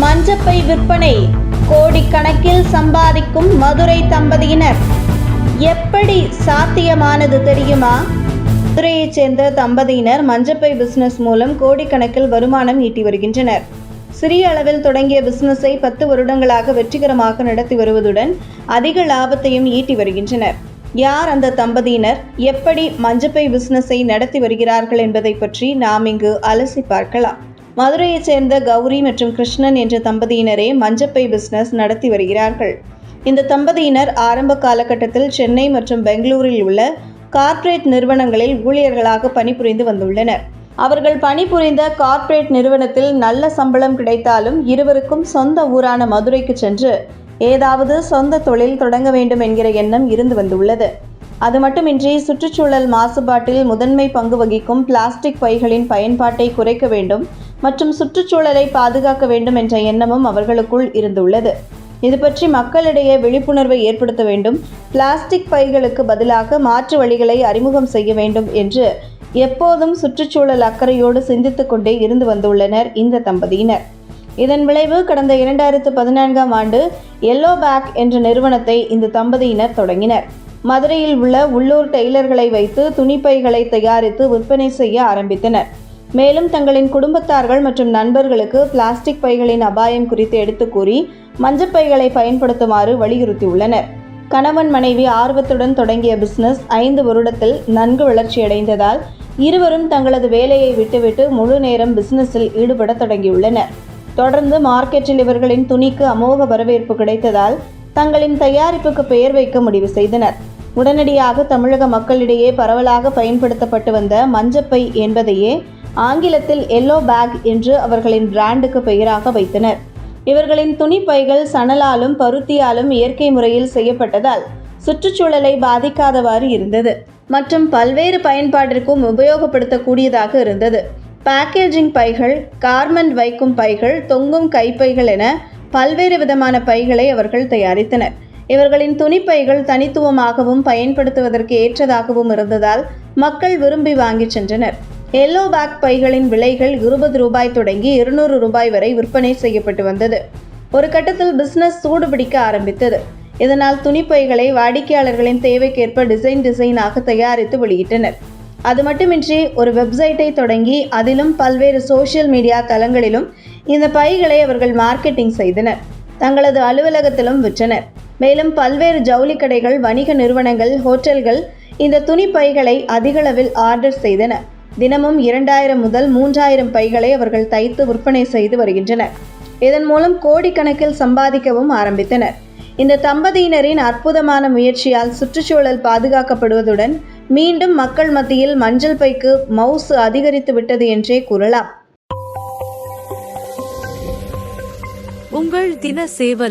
மஞ்சப்பை விற்பனை கோடிக்கணக்கில் சம்பாதிக்கும் மதுரை தம்பதியினர். எப்படி சாத்தியமானது தெரியுமா? மதுரையைச் சேர்ந்த தம்பதியினர் மஞ்சப்பை பிசினஸ் மூலம் கோடிக்கணக்கில் வருமானம் ஈட்டி வருகின்றனர். சிறிய அளவில் தொடங்கிய பிசினஸை பத்து வருடங்களாக வெற்றிகரமாக நடத்தி வருவதுடன் அதிக லாபத்தையும் ஈட்டி வருகின்றனர். யார் அந்த தம்பதியினர்? எப்படி மஞ்சப்பை பிசினஸை நடத்தி வருகிறார்கள் என்பதை பற்றி நாம் இங்கு அலசி பார்க்கலாம். மதுரையைச் சேர்ந்த கௌரி மற்றும் கிருஷ்ணன் என்ற தம்பதியினரே மஞ்சப்பை பிசினஸ் நடத்தி வருகிறார்கள். இந்த தம்பதியினர் ஆரம்ப காலகட்டத்தில் சென்னை மற்றும் பெங்களூரில் உள்ள கார்ப்பரேட் நிறுவனங்களில் ஊழியர்களாக பணிபுரிந்து வந்துள்ளனர். அவர்கள் பணிபுரிந்த கார்ப்பரேட் நிறுவனத்தில் நல்ல சம்பளம் கிடைத்தாலும் இருவருக்கும் சொந்த ஊரான மதுரைக்கு சென்று ஏதாவது சொந்த தொழில் தொடங்க வேண்டும் என்கிற எண்ணம் இருந்து வந்துள்ளது. அது மட்டுமின்றி சுற்றுச்சூழல் மாசுபாட்டில் முதன்மை பங்கு வகிக்கும் பிளாஸ்டிக் பைகளின் பயன்பாட்டை குறைக்க வேண்டும் மற்றும் சுற்றுச்சூழலை பாதுகாக்க வேண்டும் என்ற எண்ணமும் அவர்களுக்குள் இருந்துள்ளது. இது பற்றி மக்களிடையே விழிப்புணர்வை ஏற்படுத்த வேண்டும். பிளாஸ்டிக் பைகளுக்கு பதிலாக மாற்று வழிகளை அறிமுகம் செய்ய வேண்டும் என்று எப்போதும் சுற்றுச்சூழல் அக்கறையோடு சிந்தித்து கொண்டே இருந்து வந்துள்ளனர் இந்த தம்பதியினர். இதன் விளைவு கடந்த இரண்டாயிரத்து பதினான்காம் ஆண்டு எல்லோ பேக் என்ற நிறுவனத்தை இந்த தம்பதியினர் தொடங்கினர். மதுரையில் உள்ள உள்ளூர் டெய்லர்களை வைத்து துணிப்பைகளை தயாரித்து விற்பனை செய்ய ஆரம்பித்தனர். மேலும் தங்களின் குடும்பத்தார்கள் மற்றும் நண்பர்களுக்கு பிளாஸ்டிக் பைகளின் அபாயம் குறித்து எடுத்துக் கூறி மஞ்சப்பைகளை பயன்படுத்துமாறு வலியுறுத்தியுள்ளனர். கணவன் மனைவி ஆர்வத்துடன் தொடங்கிய பிசினஸ் ஐந்து வருடத்தில் நன்கு வளர்ச்சியடைந்ததால் இருவரும் தங்களது வேலையை விட்டுவிட்டு முழு நேரம் பிசினஸில் ஈடுபட தொடங்கியுள்ளனர். தொடர்ந்து மார்க்கெட்டில் இவர்களின் துணிக்கு அமோக வரவேற்பு கிடைத்ததால் தங்களின் தயாரிப்புக்கு பெயர் வைக்க முடிவு செய்தனர். உடனடியாக தமிழக மக்களிடையே பரவலாக பயன்படுத்தப்பட்டு வந்த மஞ்சப்பை என்பதையே ஆங்கிலத்தில் எல்லோ பேக் என்று அவர்களின் பிராண்டுக்கு பெயராக வைத்தனர். இவர்களின் துணிப்பைகள் சணலாலும் பருத்தியாலும் இயற்கை முறையில் செய்யப்பட்டதால் சுற்றுச்சூழலை பாதிக்காதவாறு இருந்தது. மற்றும் பல்வேறு பயன்பாட்டிற்கும் உபயோகப்படுத்தக்கூடியதாக இருந்தது. பேக்கேஜிங் பைகள் கார்மெண்ட் வைக்கும் பைகள் தொங்கும் கைப்பைகள் என பல்வேறு விதமான பைகளை அவர்கள் தயாரித்தனர். இவர்களின் துணிப்பைகள் தனித்துவமாகவும் பயன்படுத்துவதற்கு ஏற்றதாகவும் இருந்ததால் மக்கள் விரும்பி வாங்கிச் சென்றனர். எல்லோ பேக் பைகளின் விலைகள் இருபது ரூபாய் தொடங்கி இருநூறு ரூபாய் வரை விற்பனை செய்யப்பட்டு வந்தது. ஒரு கட்டத்தில் பிசினஸ் சூடுபிடிக்க ஆரம்பித்தது. இதனால் துணிப்பைகளை வாடிக்கையாளர்களின் தேவைக்கேற்ப டிசைன் டிசைனாக தயாரித்து வெளியிட்டனர். அது மட்டுமின்றி ஒரு வெப்சைட்டை தொடங்கி அதிலும் பல்வேறு சோஷியல் மீடியா தளங்களிலும் இந்த பைகளை அவர்கள் மார்க்கெட்டிங் செய்தனர். தங்களது அலுவலகத்திலும் விற்றனர். மேலும் பல்வேறு ஜவுளி கடைகள் வணிக நிறுவனங்கள் ஹோட்டல்கள் இந்த துணி பைகளை அதிகளவில் ஆர்டர் செய்தன. தினமும் இரண்டாயிரம் முதல் மூன்றாயிரம் பைகளை அவர்கள் தைத்து விற்பனை செய்து வருகின்றனர். இதன் மூலம் கோடிக்கணக்கில் சம்பாதிக்கவும் ஆரம்பித்தனர். இந்த தம்பதியினரின் அற்புதமான முயற்சியால் சுற்றுச்சூழல் பாதுகாக்கப்படுவதுடன் மீண்டும் மக்கள் மத்தியில் மஞ்சள் பைக்கு மவுசு அதிகரித்து விட்டது என்றே கூறலாம். உங்கள் தின சேவல்